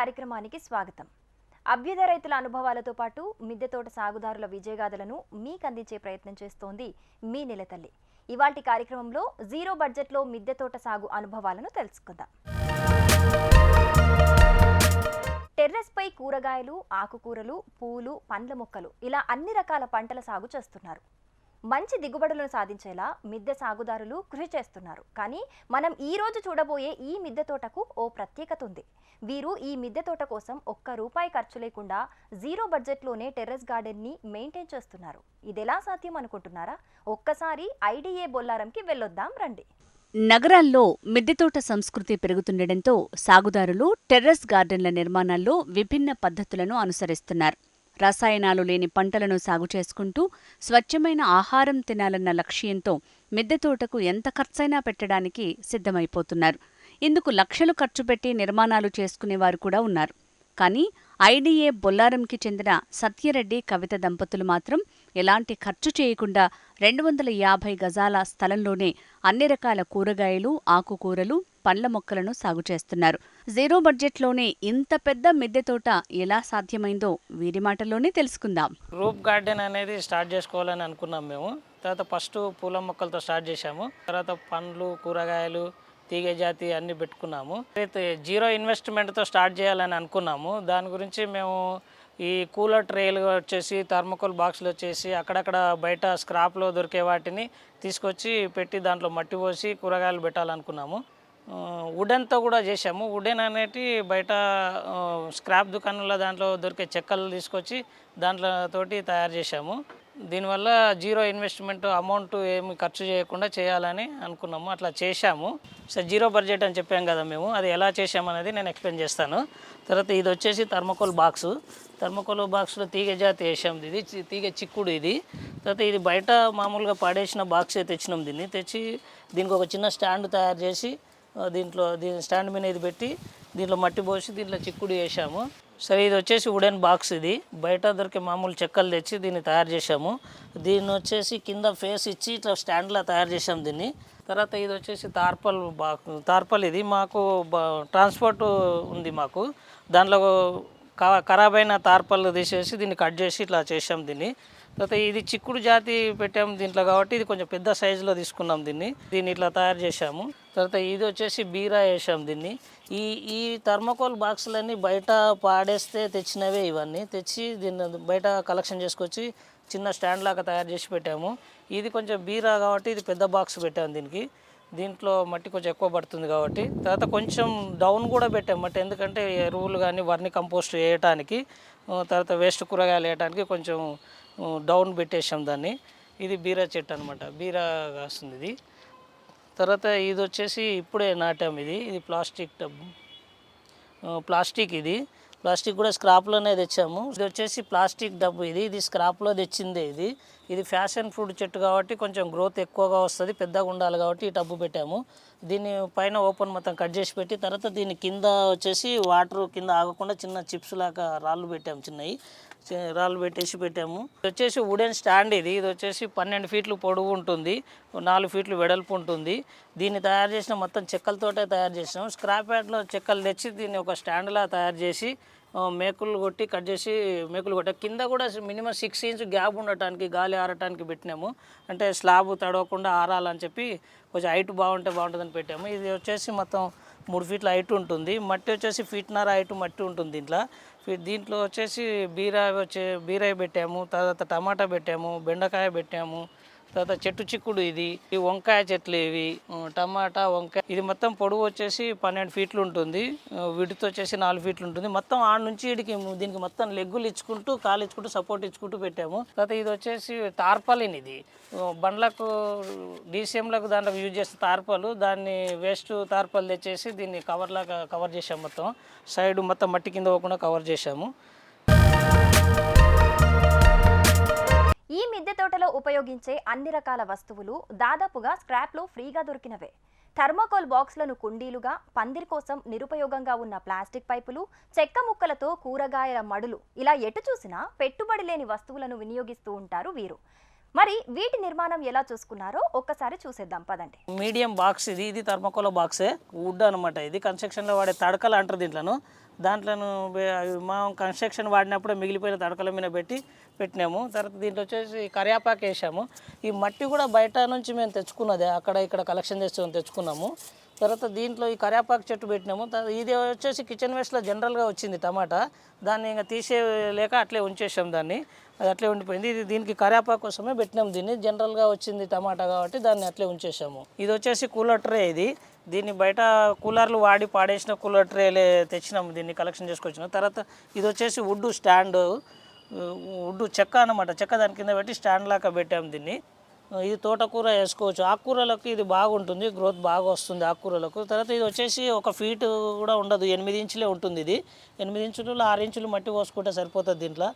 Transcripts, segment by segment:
కార్యక్రమానికి స్వాగతం. అభ్యుదయ రైతుల అనుభవాలతో పాటు మిద్దె తోట సాగుదారుల విజయగాథలను మీకు అందించే ప్రయత్నం చేస్తోంది మీ నెలతల్లి. ఇవాటి కార్యక్రమంలో జీరో బడ్జెట్లో మిద్దె తోట సాగు అనుభవాలను తెలుసుకుందాం. టెర్రస్పై కూరగాయలు ఆకుకూరలు పూలు పండ్ల మొక్కలు ఇలా అన్ని రకాల పంటల సాగు చేస్తున్నారు. మంచి దిగుబడులను సాధించేలా మిద్దె సాగుదారులు కృషి చేస్తున్నారు. కానీ మనం ఈ రోజు చూడబోయే ఈ మిద్దె తోటకు ఓ ప్రత్యేకత ఉంది. వీరు ఈ మిద్దె తోట కోసం ఒక్క రూపాయి ఖర్చు లేకుండా జీరో బడ్జెట్లోనే టెర్రస్ గార్డెన్ని మెయింటైన్ చేస్తున్నారు. ఇదెలా సాధ్యం అనుకుంటున్నారా? ఒక్కసారి ఐడిఏ బొల్లారంకి వెళ్ళొద్దాం రండి. నగరాల్లో మిద్దెతోట సంస్కృతి పెరుగుతుండటంతో సాగుదారులు టెర్రస్ గార్డెన్ల నిర్మాణాల్లో విభిన్న పద్ధతులను అనుసరిస్తున్నారు. రసాయనాలు లేని పంటలను సాగు చేసుకుంటూ స్వచ్ఛమైన ఆహారం తినాలన్న లక్ష్యంతో మిద్దె తోటకు ఎంత ఖర్చైనా పెట్టడానికి సిద్ధమైపోతున్నారు. ఇందుకు లక్షలు ఖర్చు పెట్టి నిర్మాణాలు చేసుకునేవారు కూడా ఉన్నారు. కానీ ఐడిఏ బొల్లారంకి చెందిన సత్యరెడ్డి కవిత దంపతులు మాత్రం ఎలాంటి ఖర్చు చేయకుండా రెండు వందల యాభై గజాల స్థలంలోనే అన్ని రకాల కూరగాయలు ఆకుకూరలు పండ్ల మొక్కలను సాగు చేస్తున్నారు. జీరో బడ్జెట్లోనే ఇంత పెద్ద మిద్దె తోట ఎలా సాధ్యమైందో వీరి మాటల్లోనే తెలుసుకుందాం. రూప్ గార్డెన్ అనేది స్టార్ట్ చేసుకోవాలని అనుకున్నాం మేము. తర్వాత ఫస్ట్ పూల మొక్కలతో స్టార్ట్ చేశాము. తర్వాత పండ్లు కూరగాయలు తీగ జాతి అన్ని పెట్టుకున్నాము. అయితే జీరో ఇన్వెస్ట్మెంట్తో స్టార్ట్ చేయాలని అనుకున్నాము దాని గురించి మేము ఈ కూలర్ ట్రేలు వచ్చేసి థర్మకోల్ బాక్స్లు వచ్చేసి అక్కడక్కడ బయట స్క్రాప్లో దొరికే వాటిని తీసుకొచ్చి పెట్టి దాంట్లో మట్టి పోసి కూరగాయలు పెట్టాలనుకున్నాము. వుడెన్తో కూడా చేసాము వుడెన్ అనేటి బయట స్క్రాప్ దుకాణంలో దాంట్లో దొరికే చెక్కలు తీసుకొచ్చి దాంట్లో తోటి తయారు చేసాము దీనివల్ల జీరో ఇన్వెస్ట్మెంట్ అమౌంట్ ఏమి ఖర్చు చేయకుండా చేయాలని అనుకున్నాము. అట్లా చేశాము. సో జీరో బడ్జెట్ అని చెప్పాం కదా మేము. అది ఎలా చేసామనేది నేను ఎక్స్ప్లెయిన్ చేస్తాను. తర్వాత ఇది వచ్చేసి థర్మకోల్ బాక్స్. థర్మకోల్ బాక్స్లో తీగ జాతి వేసాం ఇది. తీగ చిక్కుడు ఇది. తర్వాత ఇది బయట మామూలుగా పాడేసిన బాక్సే తెచ్చినాం దీన్ని. తెచ్చి దీనికి ఒక చిన్న స్టాండ్ తయారు చేసి దీంట్లో దీని స్టాండ్ మీద ఇది పెట్టి దీంట్లో మట్టి పోసి దీంట్లో చిక్కుడు వేసాము సరే ఇది వచ్చేసి వుడెన్ బాక్స్ ఇది. బయట దొరికే మామూలు చెక్కలు తెచ్చి దీన్ని తయారు చేసాము దీన్ని వచ్చేసి కింద ఫేస్ ఇచ్చి ఇట్లా స్టాండ్లా తయారు చేసాము దీన్ని. తర్వాత ఇది వచ్చేసి తార్పల్ బాక్స్ తార్పల్ ఇది. మాకు ట్రాన్స్పోర్ట్ ఉంది మాకు. దాంట్లో ఖరాబ్ అయిన తార్పల్ తీసేసి దీన్ని కట్ చేసి ఇట్లా చేసాం దీన్ని. తర్వాత ఇది చిక్కుడు జాతి పెట్టాము దీంట్లో కాబట్టి ఇది కొంచెం పెద్ద సైజులో తీసుకున్నాం దీన్ని. దీన్ని ఇట్లా తయారు చేసాము తర్వాత ఇది వచ్చేసి బీరా వేసాం దీన్ని. ఈ ఈ థర్మకోల్ బాక్సులన్నీ బయట పాడేస్తే తెచ్చినవే ఇవన్నీ. తెచ్చి దీన్ని బయట కలెక్షన్ చేసుకొచ్చి చిన్న స్టాండ్ లాగా తయారు చేసి పెట్టాము. ఇది కొంచెం బీరా కాబట్టి ఇది పెద్ద బాక్స్ పెట్టాము దీనికి. దీంట్లో మట్టి కొంచెం ఎక్కువ పడుతుంది కాబట్టి. తర్వాత కొంచెం డౌన్ కూడా పెట్టాము మట్టి ఎందుకంటే ఎరువులు కానీ వర్ని కంపోస్ట్ వేయటానికి తర్వాత వేస్ట్ కూరగాయలు వేయటానికి కొంచెం డౌన్ పెట్టేసాం దాన్ని. ఇది బీరా చెట్టు అనమాట బీరా కాస్తుంది ఇది. తర్వాత ఇది వచ్చేసి ఇప్పుడే నాటాం ఇది. ఇది ప్లాస్టిక్ టబ్. ప్లాస్టిక్ ఇది. ప్లాస్టిక్ కూడా స్క్రాప్లోనే తెచ్చాము. ఇది వచ్చేసి ప్లాస్టిక్ డబ్బు ఇది. ఇది స్క్రాప్లో తెచ్చిందే ఇది. ఇది ఫ్యాషన్ ఫ్రూట్ చెట్టు కాబట్టి కొంచెం గ్రోత్ ఎక్కువగా వస్తుంది. పెద్దగా ఉండాలి కాబట్టి ఈ డబ్బు పెట్టాము. దీన్ని పైన ఓపెన్ మొత్తం కట్ చేసి పెట్టి తర్వాత దీని కింద వచ్చేసి వాటర్ కింద ఆగకుండా చిన్న చిప్స్ లాగా రాళ్ళు పెట్టాము చిన్నవి. రాళ్ళు పెట్టేసి పెట్టాము. ఇది వచ్చేసి వుడెన్ స్టాండ్ ఇది. ఇది వచ్చేసి పన్నెండు ఫీట్లు పొడవు ఉంటుంది. నాలుగు ఫీట్లు వెడల్పు ఉంటుంది. దీన్ని తయారు చేసిన మొత్తం చెక్కలతోటే తయారు చేసినాం. స్క్రాప్ యార్డ్లో చెక్కలు తెచ్చి దీన్ని ఒక స్టాండ్లా తయారు చేసి మేకులు కొట్టి కట్ చేసి మేకులు కొట్టా. కింద కూడా మినిమం సిక్స్ ఇంచ్ గ్యాప్ ఉండటానికి గాలి ఆరటానికి పెట్టినాము. అంటే స్లాబ్ తడవకుండా ఆరాలని చెప్పి కొంచెం హైట్ బాగుంటే బాగుంటుందని పెట్టాము. ఇది వచ్చేసి మొత్తం మూడు ఫీట్ల హైట్ ఉంటుంది. మట్టి వచ్చేసి ఫీట్నర హైట్ మట్టి ఉంటుంది దీంట్లో. దీంట్లో వచ్చేసి బీరా వచ్చే బీరాయి పెట్టాము తర్వాత టమాటా పెట్టాము బెండకాయ పెట్టాము తర్వాత చెట్టు చిక్కుడు ఇది ఈ వంకాయ చెట్లు ఇవి టమాటా వంకాయ. ఇది మొత్తం పొడవు వచ్చేసి పన్నెండు ఫీట్లు ఉంటుంది. వీటితో విడుతు వచ్చేసి నాలుగు ఫీట్లు ఉంటుంది. మొత్తం ఆడ నుంచి వీడికి దీనికి మొత్తం లెగ్గులు ఇచ్చుకుంటూ కాలు ఇచ్చుకుంటూ సపోర్ట్ ఇచ్చుకుంటూ పెట్టాము. తర్వాత ఇది వచ్చేసి టార్పలిన్ ఇది. బండ్లకు డీసీఎంలకు దాంట్లో యూజ్ చేసే తార్పలు దాన్ని వేస్ట్ తార్పలు తెచ్చేసి దీన్ని కవర్లాగా కవర్ చేసాము మొత్తం. సైడ్ మొత్తం మట్టి కింద పోకుండా కవర్ చేసాము ఈ మిద్దె తోటలో ఉపయోగించే అన్ని రకాల వస్తువులు దాదాపుగా స్క్రాప్లో ఫ్రీగా దొరికినవే. థర్మోకోల్ బాక్స్లను కుండీలుగా పందిరి కోసం నిరుపయోగంగా ఉన్న ప్లాస్టిక్ పైపులు చెక్క ముక్కలతో కూరగాయల మడులు ఇలా ఎటు చూసినా పెట్టుబడి లేని వస్తువులను వినియోగిస్తూ ఉంటారు వీరు. మరి వీటి నిర్మాణం ఎలా చూసుకున్నారో ఒక్కసారి చూసేద్దాం పదండి. మీడియం బాక్స్ ఇది ఇది థర్మకోల బాక్సే. వుడ్ అనమాట ఇది. కన్స్ట్రక్షన్లో వాడే తడకలు అంటారు దీంట్లోను. దాంట్లోను మనం కన్స్ట్రక్షన్ వాడినప్పుడు మిగిలిపోయిన తడకల మీద పెట్టి పెట్టినాము. తర్వాత దీంట్లో వచ్చేసి కరియాపాకు వేసాము. ఈ మట్టి కూడా బయట నుంచి మేము తెచ్చుకున్నదే. అక్కడ ఇక్కడ కలెక్షన్ చేసి తెచ్చుకున్నాము. తర్వాత దీంట్లో ఈ కరియాపాకు చెట్టు పెట్టినాము. ఇది వచ్చేసి కిచెన్ వేస్ట్లో జనరల్గా వచ్చింది టమాటా. దాన్ని ఇంకా తీసేయలేక అట్లే ఉంచేసాం దాన్ని. అది అట్లే ఉండిపోయింది. ఇది దీనికి కరియాపాకు కోసమే పెట్టినాం దీన్ని. జనరల్గా వచ్చింది టమాటా కాబట్టి దాన్ని అట్లే ఉంచేసాము. ఇది వచ్చేసి కూలర్ ట్రే ఇది. దీన్ని బయట కూలర్లు వాడి పాడేసిన కూలర్ ట్రేలే తెచ్చినాము దీన్ని కలెక్షన్ చేసుకొచ్చినాం తర్వాత ఇది వచ్చేసి వుడ్ స్టాండ్ వుడ్ చెక్క అనమాట చెక్క దాని కింద పెట్టి స్టాండ్ లాగా పెట్టాము దీన్ని. ఇది తోటకూర వేసుకోవచ్చు. ఆకుకూరలకు ఇది బాగుంటుంది. గ్రోత్ బాగా వస్తుంది ఆకుకూరలకు. తర్వాత ఇది వచ్చేసి ఒక ఫీట్ కూడా ఉండదు. ఎనిమిది ఇంచులే ఉంటుంది ఇది. ఎనిమిది ఇంచులు ఆరు ఇంచులు మట్టి పోసుకుంటే సరిపోతుంది దీంట్లో.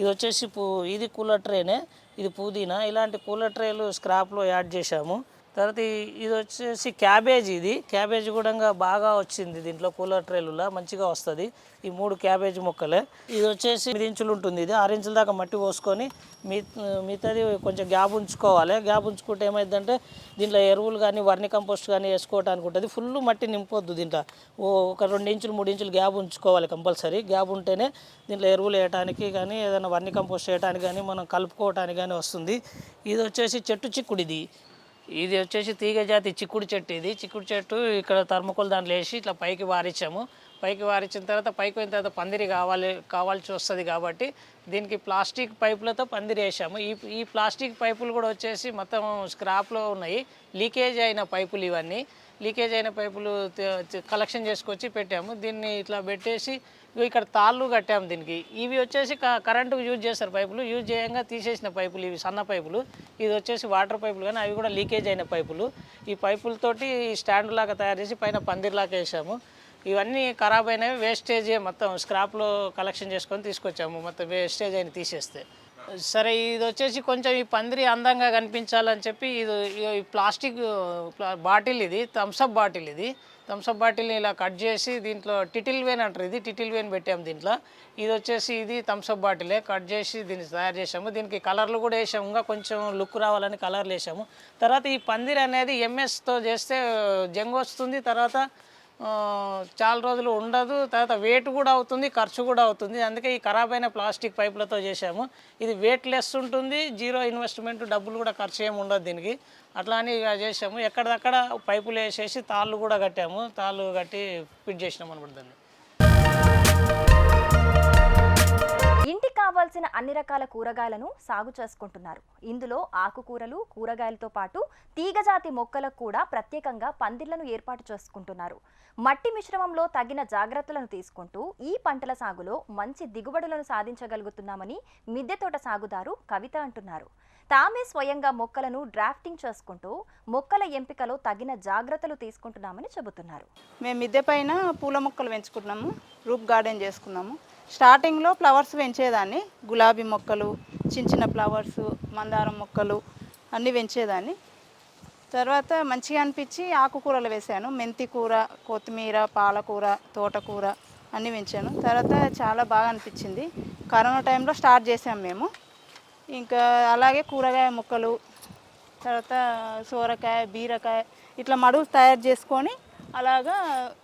ఇది వచ్చేసి పూ ఇది కూలర్ ట్రేనే. ఇది పుదీనా. ఇలాంటి కూలర్ ట్రేలు స్క్రాప్లో యాడ్ చేశాము. తర్వాత ఇది వచ్చేసి క్యాబేజ్ ఇది. క్యాబేజ్ కూడా బాగా వచ్చింది దీంట్లో కూలర్ ట్రేలులా మంచిగా వస్తుంది. ఈ మూడు క్యాబేజ్ మొక్కలే. ఇది వచ్చేసి ఎనిమిది ఇంచులు ఉంటుంది ఇది. ఆరు ఇంచుల దాకా మట్టి పోసుకొని మీ మిగతాది కొంచెం గ్యాప్ ఉంచుకోవాలి. గ్యాప్ ఉంచుకుంటే ఏమైందంటే దీంట్లో ఎరువులు కానీ వర్ని కంపోస్ట్ కానీ వేసుకోవడానికి ఉంటుంది. ఫుల్ మట్టి నింపొద్దు దీంట్లో. ఓ ఒక రెండు ఇంచులు మూడు ఇంచులు గ్యాప్ ఉంచుకోవాలి కంపల్సరీ. గ్యాప్ ఉంటేనే దీంట్లో ఎరువులు వేయడానికి కానీ ఏదైనా వర్ని కంపోస్ట్ చేయడానికి కానీ మనం కలుపుకోవటానికి కానీ వస్తుంది. ఇది వచ్చేసి చెట్టు చిక్కుడిది. ఇది వచ్చేసి తీగ జాతి చిక్కుడు చెట్టు ఇది. చిక్కుడు చెట్టు ఇక్కడ థర్మకోల్ దాంట్లో వేసి ఇట్లా పైకి వారించాము పైకి వారించిన తర్వాత పైకి పోయిన తర్వాత పందిరి కావాలి కావాల్సి వస్తుంది కాబట్టి దీనికి ప్లాస్టిక్ పైపులతో పందిరి వేసాము. ఈ ఈ ప్లాస్టిక్ పైపులు కూడా వచ్చేసి మొత్తం స్క్రాప్లో ఉన్నాయి. లీకేజ్ అయిన పైపులు ఇవన్నీ. లీకేజ్ అయిన పైపులు కలెక్షన్ చేసుకొచ్చి పెట్టాము. దీన్ని ఇట్లా పెట్టేసి ఇక్కడ తాళ్ళు కట్టాము దీనికి. ఇవి వచ్చేసి క- కరెంటు యూజ్ చేస్తారు పైపులు. యూజ్ చేయంగా తీసేసిన పైపులు ఇవి సన్న పైపులు. ఇది వచ్చేసి వాటర్ పైపులు కానీ అవి కూడా లీకేజ్ అయిన పైపులు. ఈ పైపులతోటి స్టాండ్ లాగా తయారు చేసి పైన పందిర్లాగా వేసాము. ఇవన్నీ ఖరాబ్ అయినవి వేస్టేజ్ మొత్తం స్క్రాప్లో కలెక్షన్ చేసుకొని తీసుకొచ్చాము మొత్తం వేస్టేజ్ అయిన తీసేస్తే. సరే ఇది వచ్చేసి కొంచెం ఈ పందిరి అందంగా కనిపించాలని చెప్పి ఇది ఈ ప్లాస్టిక్ బాటిల్ ఇది థమ్సప్ బాటిల్ ఇది. థమ్సప్ బాటిల్ని ఇలా కట్ చేసి దీంట్లో టిటిల్ వేన్ అంటారు ఇది టిటిల్ వేన్ పెట్టాము దీంట్లో. ఇది వచ్చేసి ఇది థమ్సప్ బాటిలే కట్ చేసి దీన్ని తయారు చేసాము దీనికి కలర్లు కూడా వేసాము ఇంకా కొంచెం లుక్ రావాలని కలర్లు వేసాము. తర్వాత ఈ పందిరి అనేది ఎంఎస్తో చేస్తే జంగు వస్తుంది. తర్వాత చాలా రోజులు ఉండదు. తర్వాత వెయిట్ కూడా అవుతుంది ఖర్చు కూడా అవుతుంది. అందుకే ఈ ఖరాబ్ అయిన ప్లాస్టిక్ పైపులతో చేసాము ఇది వెయిట్ లెస్ ఉంటుంది జీరో ఇన్వెస్ట్మెంట్ డబ్బులు కూడా ఖర్చు ఏమి ఉండదు దీనికి. అట్లా అని ఇక చేసాము ఎక్కడిదక్కడ పైపులు వేసేసి తాళ్ళు కూడా కట్టాము. తాళ్ళు కట్టి ఫిట్ చేసినాం అనమాట దాన్ని. ఇంటికి కావాల్సిన అన్ని రకాల కూరగాయలను సాగు చేసుకుంటున్నారు. ఇందులో ఆకుకూరలు కూరగాయలతో పాటు తీగజాతి మొక్కలకు కూడా ప్రత్యేకంగా పందిళ్ళను ఏర్పాటు చేసుకుంటున్నారు. మట్టి మిశ్రమంలో తగిన జాగ్రత్తలను తీసుకుంటూ ఈ పంటల సాగులో మంచి దిగుబడులను సాధించగలుగుతున్నామని మిద్దె తోట సాగుదారు కవిత అంటున్నారు. తామే స్వయంగా మొక్కలను డ్రాఫ్టింగ్ చేసుకుంటూ మొక్కల ఎంపికలో తగిన జాగ్రత్తలు తీసుకుంటున్నామని చెబుతున్నారు. మేము మిద్దె పైన పూల మొక్కలు పెంచుకున్నాము రూప్ గార్డెన్ చేసుకున్నాము. స్టార్టింగ్లో ఫ్లవర్స్ పెంచేదాన్ని. గులాబీ మొక్కలు చిన్న చిన్న ఫ్లవర్స్ మందారం మొక్కలు అన్నీ పెంచేదాన్ని. తర్వాత మంచిగా అనిపించి ఆకుకూరలు వేసాను. మెంతి కూర కొత్తిమీర పాలకూర తోటకూర అన్నీ పెంచాను. తర్వాత చాలా బాగా అనిపించింది. కరోనా టైంలో స్టార్ట్ చేసాము మేము. ఇంకా అలాగే కూరగాయ మొక్కలు తర్వాత సోరకాయ బీరకాయ ఇట్లా మడుగు తయారు చేసుకొని అలాగా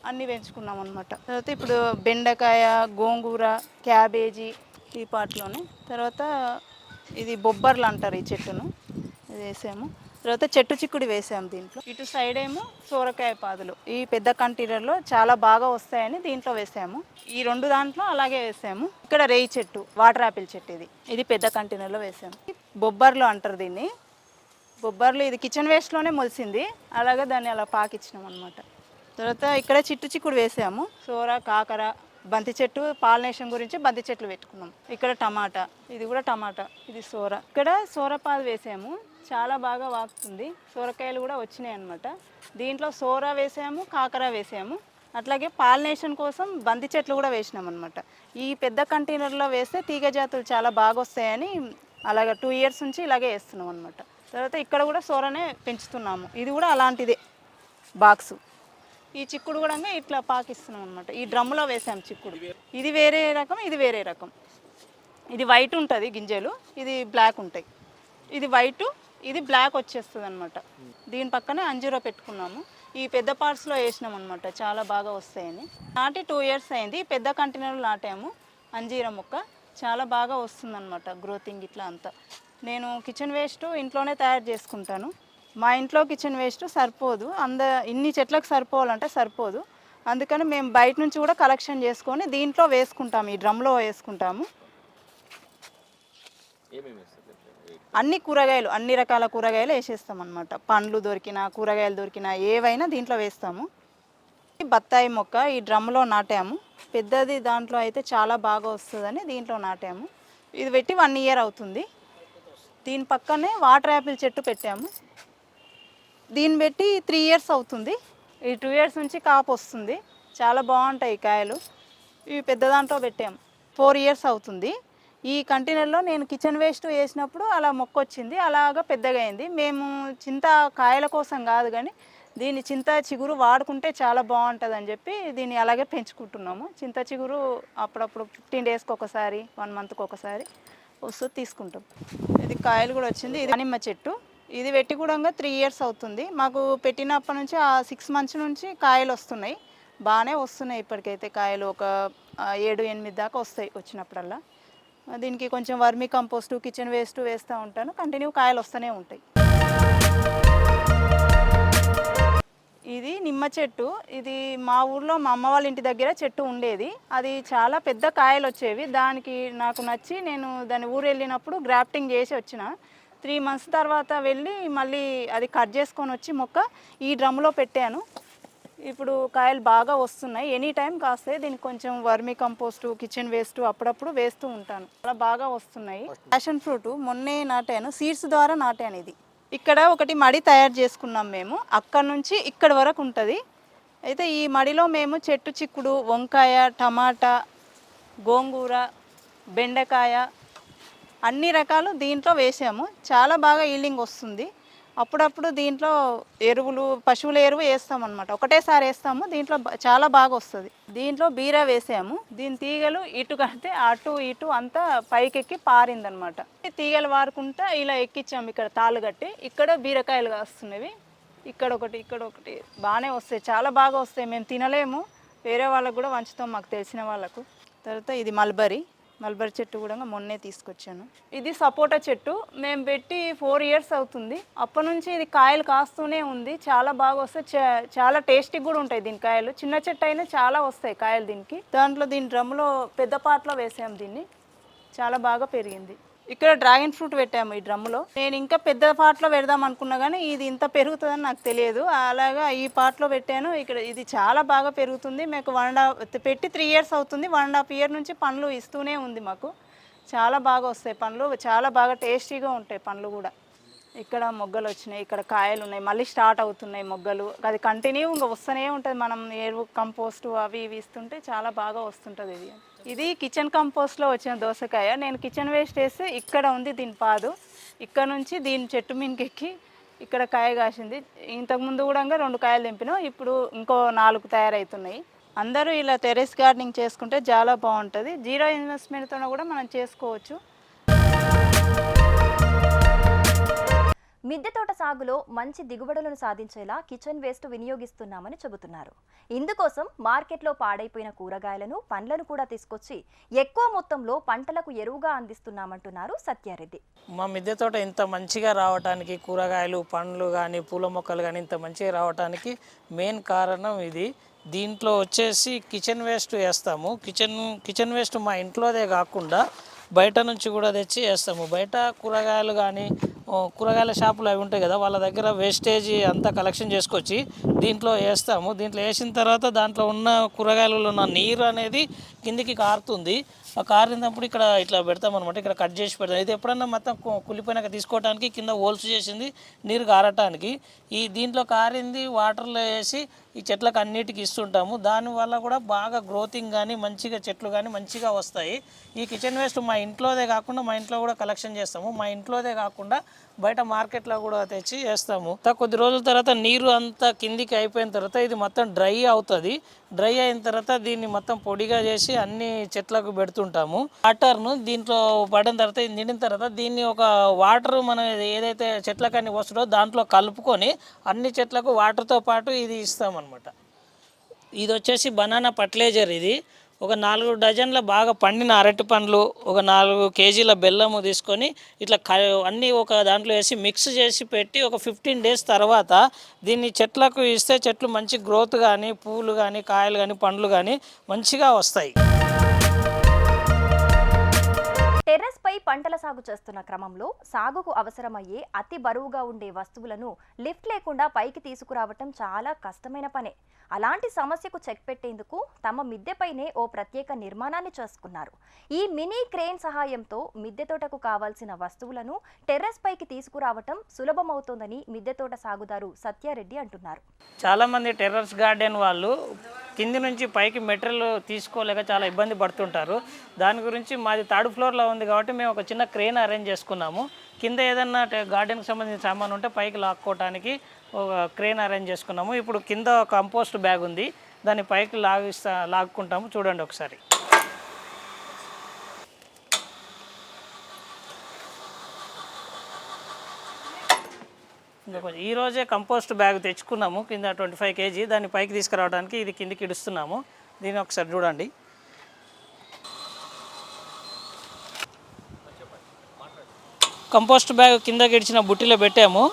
అన్నీ పెంచుకున్నాం అనమాట తర్వాత ఇప్పుడు బెండకాయ గోంగూర క్యాబేజీ ఈ పాటలోనే. తర్వాత ఇది బొబ్బర్లు అంటారు ఈ చెట్టును. ఇది వేసాము. తర్వాత చెట్టు చిక్కుడు వేసాము దీంట్లో. ఇటు సైడ్ ఏమో సోరకాయ పాదులు. ఈ పెద్ద కంటైనర్లో చాలా బాగా వస్తాయని దీంట్లో వేసాము. ఈ రెండు దాంట్లో అలాగే వేసాము. ఇక్కడ రేయి చెట్టు వాటర్ యాపిల్ చెట్టు ఇది. ఇది పెద్ద కంటైనర్లో వేసాము. బొబ్బర్లు అంటారు దీన్ని. బొబ్బర్లు ఇది కిచెన్ వేస్ట్లోనే మొలిసింది. అలాగే దాన్ని అలా పాకిచ్చినాం అనమాట తర్వాత ఇక్కడ చిట్టు చిక్కుడు వేసాము. సోర కాకర బంతి చెట్టు పాలినేషన్ గురించి బంతి చెట్లు పెట్టుకున్నాం. ఇక్కడ టమాటా ఇది కూడా టమాటా ఇది సోర. ఇక్కడ సోరపాదు వేసాము. చాలా బాగా వాకుతుంది సోరకాయలు కూడా వచ్చినాయి అనమాట దీంట్లో సోర వేసాము కాకర వేసాము. అట్లాగే పాలినేషన్ కోసం బంతి చెట్లు కూడా వేసినాం అనమాట ఈ పెద్ద కంటైనర్లో వేస్తే తీగ జాతులు చాలా బాగా వస్తాయని అలాగ టూ ఇయర్స్ నుంచి ఇలాగే వేస్తున్నాం అనమాట తర్వాత ఇక్కడ కూడా సోరనే పెంచుతున్నాము. ఇది కూడా అలాంటిదే బాక్సు. ఈ చిక్కుడు కూడా ఇట్లా పాకిస్తున్నాం అనమాట ఈ డ్రమ్ములో వేసాం చిక్కుడు. ఇది వేరే రకం ఇది వేరే రకం. ఇది వైట్ ఉంటుంది గింజలు ఇది బ్లాక్ ఉంటాయి. ఇది వైట్ ఇది బ్లాక్ వచ్చేస్తుంది అనమాట దీని పక్కనే అంజీరా పెట్టుకున్నాము. ఈ పెద్ద పార్ట్స్లో వేసినాం అనమాట చాలా బాగా వస్తాయని. నాటి టూ ఇయర్స్ అయింది పెద్ద కంటైనర్లు నాటాము. అంజీర మొక్క చాలా బాగా వస్తుందన్నమాట గ్రోతింగ్ ఇట్లా అంతా. నేను కిచెన్ వేస్ట్ ఇంట్లోనే తయారు చేసుకుంటాను. మా ఇంట్లో కిచెన్ వేస్ట్ సరిపోదు. అంద ఇన్ని చెట్లకు సరిపోవాలంటే సరిపోదు. అందుకని మేము బయట నుంచి కూడా కలెక్షన్ చేసుకొని దీంట్లో వేసుకుంటాము. ఈ డ్రమ్లో వేసుకుంటాము. అన్ని కూరగాయలు అన్ని రకాల కూరగాయలు వేసేస్తాం అనమాట పండ్లు దొరికినా కూరగాయలు దొరికినా ఏవైనా దీంట్లో వేస్తాము. ఈ బత్తాయి మొక్క ఈ డ్రమ్లో నాటాము. పెద్దది దాంట్లో అయితే చాలా బాగా వస్తుందని దీంట్లో నాటాము. ఇది పెట్టి వన్ ఇయర్ అవుతుంది. దీని పక్కనే వాటర్ యాపిల్ చెట్టు పెట్టాము. దీన్ని పెట్టి త్రీ ఇయర్స్ అవుతుంది. ఈ టూ ఇయర్స్ నుంచి కాపు వస్తుంది. చాలా బాగుంటాయి కాయలు. ఇవి పెద్ద దాంట్లో పెట్టాము ఫోర్ ఇయర్స్ అవుతుంది. ఈ కంటైనర్లో నేను కిచెన్ వేస్ట్ వేసినప్పుడు అలా మొక్క వచ్చింది. అలాగా పెద్దగా అయింది. మేము చింత కాయల కోసం కాదు కానీ దీన్ని చింత చిగురు వాడుకుంటే చాలా బాగుంటుంది అని చెప్పి దీన్ని అలాగే పెంచుకుంటున్నాము. చింత చిగురు అప్పుడప్పుడు ఫిఫ్టీన్ డేస్కి ఒకసారి వన్ మంత్కి ఒకసారి వస్తూ తీసుకుంటాం. ఇది కాయలు కూడా వచ్చింది. ఇది అనిమ్మ చెట్టు. ఇది పెట్టి కూడా త్రీ ఇయర్స్ అవుతుంది. మాకు పెట్టినప్పటి నుంచి ఆ సిక్స్ మంత్స్ నుంచి కాయలు వస్తున్నాయి. బాగానే వస్తున్నాయి ఇప్పటికైతే కాయలు. ఒక ఏడు ఎనిమిది దాకా వస్తాయి వచ్చినప్పుడల్లా. దీనికి కొంచెం వర్మీ కంపోస్టు కిచెన్ వేస్ట్ వేస్తూ ఉంటాను. కంటిన్యూ కాయలు వస్తూనే ఉంటాయి. ఇది నిమ్మ చెట్టు. ఇది మా ఊర్లో మా అమ్మ వాళ్ళ ఇంటి దగ్గర చెట్టు ఉండేది. అది చాలా పెద్ద కాయలు వచ్చేవి. దానికి నాకు నచ్చి నేను దాని ఊరు వెళ్ళినప్పుడు గ్రాఫ్టింగ్ చేసి వచ్చిన. త్రీ మంత్స్ తర్వాత వెళ్ళి మళ్ళీ అది కట్ చేసుకొని వచ్చి మొక్క ఈ డ్రమ్లో పెట్టాను. ఇప్పుడు కాయలు బాగా వస్తున్నాయి. ఎనీ టైం కాస్తాయి దీనికి కొంచెం వర్మి కంపోస్ట్ కిచెన్ వేస్ట్ అప్పుడప్పుడు వేస్తూ ఉంటాను. చాలా బాగా వస్తున్నాయి. ప్యాషన్ ఫ్రూట్ మొన్నే నాటాను. సీడ్స్ ద్వారా నాటాను ఇది. ఇక్కడ ఒకటి మడి తయారు చేసుకున్నాం మేము. అక్కడ నుంచి ఇక్కడ వరకు ఉంటుంది. అయితే ఈ మడిలో మేము చెట్టు చిక్కుడు వంకాయ టమాటా గోంగూర బెండకాయ అన్ని రకాలు దీంట్లో వేసాము. చాలా బాగా ఈల్డింగ్ వస్తుంది. అప్పుడప్పుడు దీంట్లో ఎరువులు పశువుల ఎరువు వేస్తాం అనమాట ఒకటేసారి వేస్తాము దీంట్లో చాలా బాగా వస్తుంది. దీంట్లో బీర వేసాము. దీని తీగలు ఇటు కడితే అటు ఇటు అంతా పైకెక్కి పారిందనమాట తీగలు వారుకుంటా ఇలా ఎక్కించాము ఇక్కడ తాళ్ళు కట్టి. ఇక్కడ బీరకాయలు కాస్తున్నవి. ఇక్కడ ఒకటి ఇక్కడ ఒకటి. బాగానే వస్తాయి. చాలా బాగా వస్తాయి. మేము తినలేము. వేరే వాళ్ళకు కూడా వంచుతాం మాకు తెలిసిన వాళ్ళకు. తర్వాత ఇది మల్బరీ. మల్బరీ చెట్టు కూడా మొన్నే తీసుకొచ్చాను. ఇది సపోటా చెట్టు. మేము పెట్టి ఫోర్ ఇయర్స్ అవుతుంది. అప్పటి నుంచి ఇది కాయలు కాస్తూనే ఉంది. చాలా బాగా వస్తాయి. చా- చాలా టేస్టీ కూడా ఉంటాయి దీని కాయలు. చిన్న చెట్టు అయినా చాలా వస్తాయి కాయలు దీనికి. దాంట్లో దీని డ్రమ్లో పెద్ద పాటలో వేసాము దీన్ని. చాలా బాగా పెరిగింది. ఇక్కడ డ్రాగన్ ఫ్రూట్ పెట్టాము ఈ డ్రమ్ములో. నేను ఇంకా పెద్ద పాట్లో పెడదాం అనుకున్నా కానీ ఇది ఇంత పెరుగుతుందని నాకు తెలియదు. అలాగా ఈ పాట్లో పెట్టాను. ఇక్కడ ఇది చాలా బాగా పెరుగుతుంది. మాకు వన్ అండ్ హాఫ్ పెట్టి త్రీ ఇయర్స్ అవుతుంది. వన్ అండ్ హాఫ్ ఇయర్ నుంచి పండ్లు ఇస్తూనే ఉంది మాకు. చాలా బాగా వస్తాయి పండ్లు. చాలా బాగా టేస్టీగా ఉంటాయి పండ్లు కూడా. ఇక్కడ మొగ్గలు వచ్చినాయి ఇక్కడ కాయలు ఉన్నాయి మళ్ళీ స్టార్ట్ అవుతున్నాయి మొగ్గలు. అది కంటిన్యూ ఇంకా వస్తూనే ఉంటుంది. మనం ఎరువు కంపోస్ట్ అవి ఇవి ఇస్తుంటే చాలా బాగా వస్తుంటుంది ఇది. ఇది కిచెన్ కంపోస్ట్లో వచ్చిన దోసకాయ. నేను కిచెన్ వేస్ట్ వేస్తే ఇక్కడ ఉంది దీని పాదు. ఇక్కడ నుంచి దీని చెట్టు మీదకి ఎక్కి ఇక్కడ కాయ కాసింది. ఇంతకుముందు కూడా రెండు కాయలు దింపినాం ఇప్పుడు ఇంకో నాలుగు తయారవుతున్నాయి అందరూ ఇలా టెరెస్ గార్డెనింగ్ చేసుకుంటే చాలా బాగుంటుంది. జీరో ఇన్వెస్ట్మెంట్తో కూడా మనం చేసుకోవచ్చు. మిద్దె తోట సాగులో మంచి దిగుబడులను సాధించేలా కిచెన్ వేస్ట్ వినియోగిస్తున్నామని చెబుతున్నారు. ఇందుకోసం మార్కెట్లో పాడైపోయిన కూరగాయలను పండ్లను కూడా తీసుకొచ్చి ఎక్కువ మొత్తంలో పంటలకు ఎరువుగా అందిస్తున్నామంటున్నారు సత్యారెడ్డి. మా మిద్దె తోట ఇంత మంచిగా రావడానికి కూరగాయలు పండ్లు కానీ పూల మొక్కలు కానీ ఇంత మంచిగా రావడానికి మెయిన్ కారణం ఇది. దీంట్లో వచ్చేసి కిచెన్ వేస్ట్ వేస్తాము. కిచెన్ కిచెన్ వేస్ట్ మా ఇంట్లోదే కాకుండా బయట నుంచి కూడా తెచ్చి వేస్తాము. బయట కూరగాయలు కానీ కూరగాయల షాపులు అవి ఉంటాయి కదా వాళ్ళ దగ్గర వేస్టేజ్ అంతా కలెక్షన్ చేసుకొచ్చి దీంట్లో వేస్తాము. దీంట్లో వేసిన తర్వాత దాంట్లో ఉన్న కూరగాయలలో ఉన్న నీరు అనేది కిందికి కారుతుంది. ఆ కారినప్పుడు ఇక్కడ ఇట్లా పెడతాం అనమాట ఇక్కడ కట్ చేసి పెడతాం. ఇది ఎప్పుడన్నా మొత్తం కులిపోయినాక తీసుకోవడానికి కింద హోల్స్ చేసింది నీరు కారటానికి. ఈ దీంట్లో కారింది వాటర్లో వేసి ఈ చెట్లకు అన్నిటికి ఇస్తుంటాము. దానివల్ల కూడా బాగా గ్రోతింగ్ కానీ మంచిగా చెట్లు కానీ మంచిగా వస్తాయి. ఈ కిచెన్ వేస్ట్ మా ఇంట్లోదే కాకుండా మా ఇంట్లో కూడా కలెక్షన్ చేస్తాము. మా ఇంట్లోదే కాకుండా బయట మార్కెట్లో కూడా తెచ్చి వేస్తాము. కొద్ది రోజుల తర్వాత నీరు అంతా కిందికి అయిపోయిన తర్వాత ఇది మొత్తం డ్రై అవుతుంది. డ్రై అయిన తర్వాత దీన్ని మొత్తం పొడిగా చేసి అన్ని చెట్లకు పెడుతుంటాము. వాటర్ను దీంట్లో పడిన తర్వాత ఇది నిండిన తర్వాత దీన్ని ఒక వాటర్ మనం ఏదైతే చెట్లకన్నీ వస్తుందో దాంట్లో కలుపుకొని అన్ని చెట్లకు వాటర్తో పాటు ఇది ఇస్తామన్నమాట. ఇది వచ్చేసి బనానా ఫర్టిలైజర్ ఇది. ఒక నాలుగు డజన్ల బాగా పండిన అరటి పండ్లు ఒక నాలుగు కేజీల బెల్లము తీసుకొని ఇట్లా క అన్నీ ఒక దాంట్లో వేసి మిక్స్ చేసి పెట్టి ఒక ఫిఫ్టీన్ డేస్ తర్వాత దీన్ని చెట్లకు ఇస్తే చెట్లు మంచి గ్రోత్ కానీ పూలు కానీ కాయలు కానీ పండ్లు కానీ మంచిగా వస్తాయి. టెర్రస్ పై పంటల సాగు చేస్తున్న క్రమంలో సాగుకు అవసరమయ్యే అతి బరువుగా ఉండే వస్తువులను లిఫ్ట్ లేకుండా పైకి తీసుకురావటం చాలా కష్టమైన పనే. అలాంటి సమస్యకు చెక్ పెట్టేందుకు తమ మిద్దెపైనే ఓ ప్రత్యేక నిర్మాణాన్ని చేసుకున్నారు. ఈ మినీ క్రేన్ సహాయంతో మిద్దె తోటకు కావాల్సిన వస్తువులను టెర్రస్ పైకి తీసుకురావటం సులభమవుతోందని మిద్దె తోట సాగుదారు సత్యారెడ్డి అంటున్నారు. చాలామంది టెర్రస్ గార్డెన్ వాళ్ళు కింది నుంచి పైకి మెటీరియల్ తీసుకోలేక చాలా ఇబ్బంది పడుతుంటారు. దాని గురించి మాది థర్డ్ ఫ్లోర్లో ఉంది కాబట్టి మేము ఒక చిన్న క్రేన్ అరేంజ్ చేసుకున్నాము. కింద ఏదన్నా గార్డెన్కి సంబంధించిన సామాన్ ఉంటే పైకి లాక్కోవడానికి క్రేన్ అరేంజ్ చేసుకున్నాము. ఇప్పుడు కింద కంపోస్ట్ బ్యాగ్ ఉంది. దాన్ని పైకి లాగిస్తా లాక్కుంటాము. చూడండి ఒకసారి. ఇంకా కొంచెం కంపోస్ట్ బ్యాగ్ తెచ్చుకున్నాము. కింద ట్వంటీ ఫైవ్ కేజీ. దాన్ని పైకి తీసుకురావడానికి ఇది కిందికి ఇడుస్తున్నాము. దీన్ని ఒకసారి చూడండి. కంపోస్ట్ బ్యాగ్ కిందకి ఇడిచిన బుట్టిలో పెట్టాము.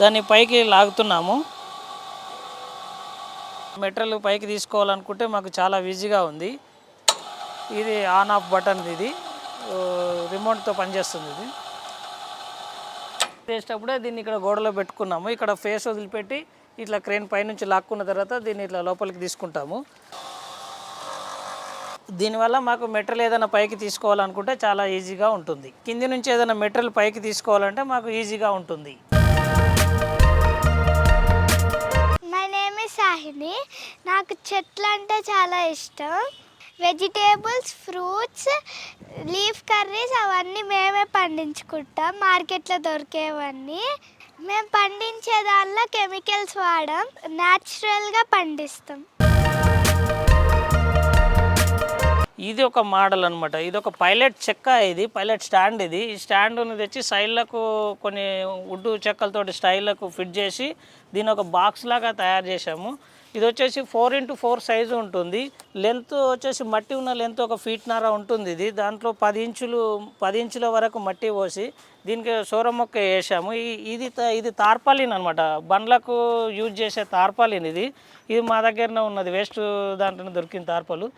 దాన్ని పైకి లాగుతున్నాము. మెటల్ పైకి తీసుకోవాలనుకుంటే మాకు చాలా ఈజీగా ఉంది. ఇది ఆన్ ఆఫ్ బటన్ ఇది. రిమోట్తో పనిచేస్తుంది ఇది. చేసేటప్పుడే దీన్ని ఇక్కడ గోడలో పెట్టుకున్నాము. ఇక్కడ ఫేస్ వదిలిపెట్టి ఇట్లా క్రేన్ పైనుంచి లాక్కున్న తర్వాత దీన్ని ఇట్లా లోపలికి తీసుకుంటాము. దీనివల్ల మాకు మెటీరియల్ ఏదైనా పైకి తీసుకోవాలనుకుంటే చాలా ఈజీగా ఉంటుంది. కింది నుంచి ఏదైనా మెటీరియల్ పైకి తీసుకోవాలంటే మాకు ఈజీగా ఉంటుంది. వాహిని. నాకు చెట్లు అంటే చాలా ఇష్టం. వెజిటేబుల్స్ ఫ్రూట్స్ లీఫ్ కర్రీస్ అవన్నీ మేమే పండించుకుంటాం. మార్కెట్లో దొరికేవన్నీ. మేము పండించే దానిలో కెమికల్స్ వాడం. న్యాచురల్గా పండిస్తాం. ఇది ఒక మోడల్ అనమాట ఇది ఒక పైలట్ చెక్క ఇది పైలట్ స్టాండ్ ఇది. ఈ స్టాండ్ను తెచ్చి సైడ్లకు కొన్ని ఉడ్డు చెక్కలతోటి స్టైల్లకు ఫిట్ చేసి దీని ఒక బాక్స్ లాగా తయారు చేసాము ఇది వచ్చేసి ఫోర్ ఇంటూ ఫోర్ సైజు ఉంటుంది. లెంత్ వచ్చేసి మట్టి ఉన్న లెంత్ ఒక ఫీట్ నర ఉంటుంది ఇది. దాంట్లో పది ఇంచులు పది ఇంచుల వరకు మట్టి పోసి దీనికి సోర మొక్క వేసాము. ఇది ఇది తార్పాలిన్ అనమాట బండ్లకు యూజ్ చేసే తార్పాలిన్ ఇది. ఇది మా దగ్గరనే ఉన్నది. వేస్ట్ దాంట్లో దొరికిన తార్పాలు.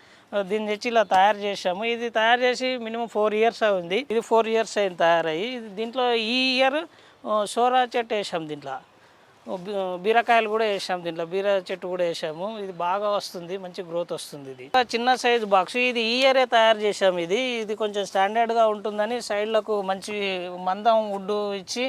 దీన్ని తెచ్చి ఇలా తయారు చేసాము. ఇది తయారు చేసి మినిమం ఫోర్ ఇయర్స్ ఉంది ఇది ఫోర్ ఇయర్స్ అయింది తయారయ్యి. దీంట్లో ఈ ఇయర్ సోరా చెట్టు వేసాము దీంట్లో. బీరకాయలు కూడా వేసాము దీంట్లో. బీర చెట్టు కూడా వేసాము. ఇది బాగా వస్తుంది. మంచి గ్రోత్ వస్తుంది ఇది. చిన్న సైజు బాక్స్. ఇది ఈ ఇయరే తయారు చేసాము ఇది. ఇది కొంచెం స్టాండర్డ్గా ఉంటుందని సైడ్లకు మంచి మందం వుడ్ ఇచ్చి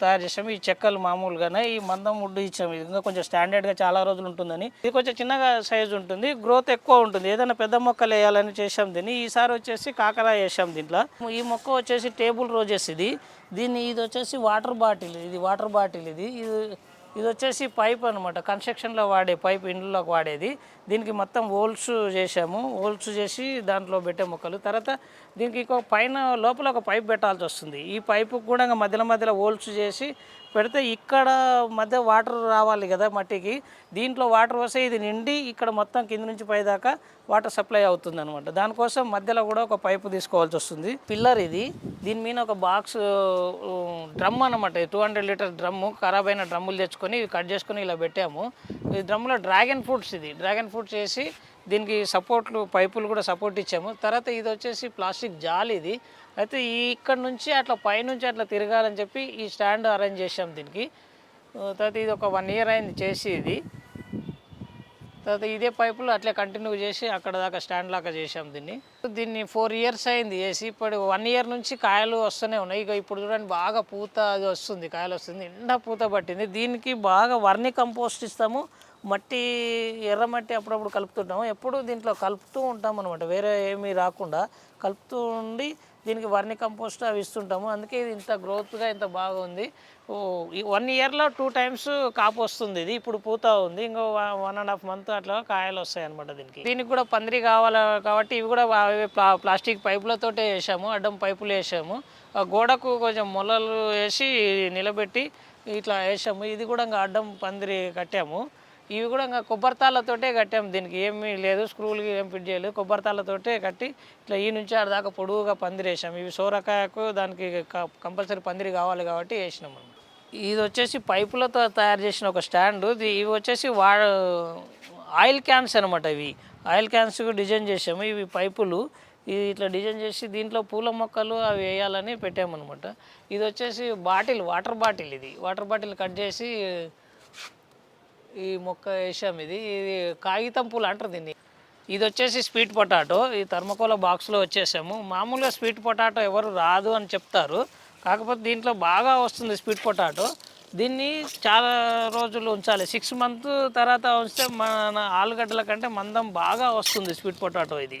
తయారు చేసాము. ఈ చెక్కలు మామూలుగానే ఈ మందం వుడ్ ఇచ్చాము ఇది ఇంకా కొంచెం స్టాండర్డ్గా చాలా రోజులు ఉంటుందని. ఇది కొంచెం చిన్నగా సైజు ఉంటుంది. గ్రోత్ ఎక్కువ ఉంటుంది. ఏదైనా పెద్ద మొక్కలు వేయాలని చేసాం దీన్ని. ఈసారి వచ్చేసి కాకర వేసాం దీంట్లో. ఈ మొక్క వచ్చేసి టేబుల్ రోజెస్ ఇది. దీన్ని ఇది వచ్చేసి వాటర్ బాటిల్ ఇది వాటర్ బాటిల్ ఇది. ఇది ఇది వచ్చేసి పైప్ అనమాట కన్స్ట్రక్షన్లో వాడే పైప్ ఇండ్లలోకి వాడేది. దీనికి మొత్తం హోల్స్ చేసాము హోల్స్ చేసి దాంట్లో పెట్టే మొక్కలు. తర్వాత దీనికి ఇంకో పైన లోపల ఒక పైప్ పెట్టాల్సి వస్తుంది. ఈ పైపు కూడా ఇంకా మధ్యలో మధ్యలో హోల్స్ చేసి పెడితే ఇక్కడ మధ్య వాటర్ రావాలి కదా మట్టికి. దీంట్లో వాటర్ వస్తే ఇది నిండి ఇక్కడ మొత్తం కింద నుంచి పై దాకా వాటర్ సప్లై అవుతుంది అనమాట దానికోసం మధ్యలో కూడా ఒక పైపు తీసుకోవాల్సి వస్తుంది. పిల్లర్ ఇది. దీని మీద ఒక బాక్స్ డ్రమ్ అనమాట టూ హండ్రెడ్ లీటర్ డ్రమ్ము ఖరాబ్ అయిన డ్రమ్ములు తెచ్చుకొని కట్ చేసుకొని ఇలా పెట్టాము. ఈ డ్రమ్లో డ్రాగన్ ఫ్రూట్స్ ఇది. డ్రాగన్ ఫ్రూట్స్ వేసి దీనికి సపోర్ట్లు పైపులు కూడా సపోర్ట్ ఇచ్చాము. తర్వాత ఇది వచ్చేసి ప్లాస్టిక్ జాలి ఇది. అయితే ఈ ఇక్కడ నుంచి అట్లా పైనుంచి అట్లా తిరగాలని చెప్పి ఈ స్టాండ్ అరేంజ్ చేసాం దీనికి. తర్వాత ఇది ఒక వన్ ఇయర్ అయింది చేసి ఇది తర్వాత ఇదే పైపులు అట్లే కంటిన్యూ చేసి అక్కడ దాకా స్టాండ్ లాగా చేసాం దీన్ని. దీన్ని ఫోర్ ఇయర్స్ అయింది వేసి ఇప్పుడు వన్ ఇయర్ నుంచి కాయలు వస్తూనే ఉన్నాయి. ఇక ఇప్పుడు చూడండి బాగా పూత అది వస్తుంది కాయలు వస్తుంది ఎండా పూత పట్టింది. దీనికి బాగా వర్ణి కంపోస్ట్ ఇస్తాము. మట్టి ఎర్ర మట్టి అప్పుడప్పుడు కలుపుతుంటాము. ఎప్పుడు దీంట్లో కలుపుతూ ఉంటాం అనమాట వేరే ఏమీ రాకుండా కలుపుతూ ఉండి దీనికి వర్ని కంపోస్ట్ అవి ఇస్తుంటాము. అందుకే ఇది ఇంత గ్రోత్గా ఇంత బాగుంది. ఓ వన్ ఇయర్లో టూ టైమ్స్ కాపు వస్తుంది ఇది. ఇప్పుడు పూత ఉంది. ఇంకో వన్ అండ్ హాఫ్ మంత్ అట్లా కాయలు వస్తాయి అనమాట దీనికి. దీనికి కూడా పందిరి కావాలి కాబట్టి ఇవి కూడా అవి ప్లా- ప్లాస్టిక్ పైపులతోటే వేసాము. అడ్డం పైపులు వేసాము. ఆ గోడకు కొంచెం మొలలు వేసి నిలబెట్టి ఇట్లా వేసాము. ఇది కూడా ఇంకా అడ్డం పందిరి కట్టాము. ఇవి కూడా ఇంకా కొబ్బరితాళ్ళతోటే కట్టాము దీనికి ఏమీ లేదు స్క్రూలు ఏం ఫిట్ చేయలేదు. కొబ్బరితాళ్ళతోటే కట్టి ఇట్లా ఈ నుంచి ఆడ దాకా పొడుగుగా పందిరేసాము ఇవి సోరకాయకు దానికి కంపల్సరీ పందిరి కావాలి కాబట్టి వేసినాం ఇది వచ్చేసి పైపులతో తయారు చేసిన ఒక స్టాండ్. ఇవి వచ్చేసి వా ఆయిల్ క్యాన్స్ అనమాట ఇవి. ఆయిల్ క్యాన్స్ డిజైన్ చేసాము. ఇవి పైపులు. ఇది ఇట్లా డిజైన్ చేసి దీంట్లో పూల మొక్కలు అవి వేయాలని పెట్టామన్నమాట. ఇది వచ్చేసి బాటిల్ వాటర్ బాటిల్ ఇది. వాటర్ బాటిల్ కట్ చేసి ఈ మొక్క వేసాం ఇది. ఇది కాగితం పూలు అంటారు దీన్ని. ఇది వచ్చేసి స్వీట్ పొటాటో. ఈ థర్మకోల బాక్స్లో వచ్చేసాము. మామూలుగా స్వీట్ పొటాటో ఎవరు రాదు అని చెప్తారు. కాకపోతే దీంట్లో బాగా వస్తుంది స్వీట్ పొటాటో. దీన్ని చాలా రోజులు ఉంచాలి. సిక్స్ మంత్ తర్వాత ఉంచితే మన ఆలుగడ్డల కంటే మందం బాగా వస్తుంది స్వీట్ పొటాటో ఇది.